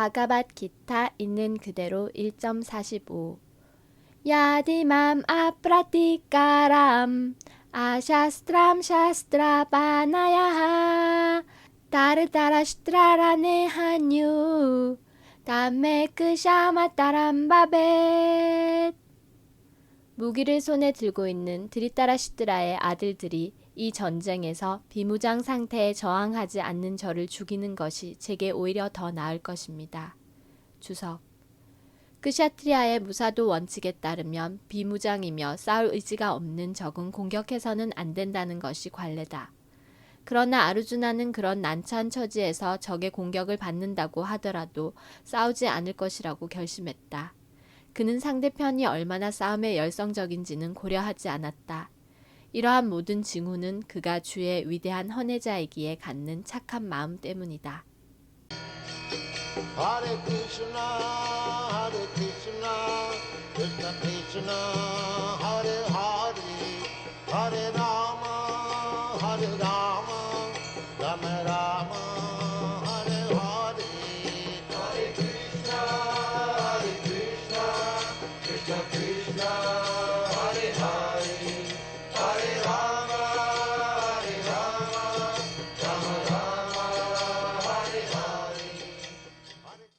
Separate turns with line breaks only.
바가밭 기타 있는 그대로 1.45 야디맘 아프라티까람 아샤스트람 샤스트라 바나야하 다르다라시트라라네 한유 담메크 샤마따람 바벳 무기를 손에 들고 있는 드리따라시트라의 아들들이 이 전쟁에서 비무장 상태에 저항하지 않는 저를 죽이는 것이 제게 오히려 더 나을 것입니다. 주석 크샤트리아의 무사도 원칙에 따르면 비무장이며 싸울 의지가 없는 적은 공격해서는 안 된다는 것이 관례다. 그러나 아르주나는 그런 난처한 처지에서 적의 공격을 받는다고 하더라도 싸우지 않을 것이라고 결심했다. 그는 상대편이 얼마나 싸움에 열성적인지는 고려하지 않았다. 이러한 모든 징후는 그가 주의 위대한 헌혜자이기에 갖는 착한 마음 때문이다.
Hare Krishna, Hare Krishna.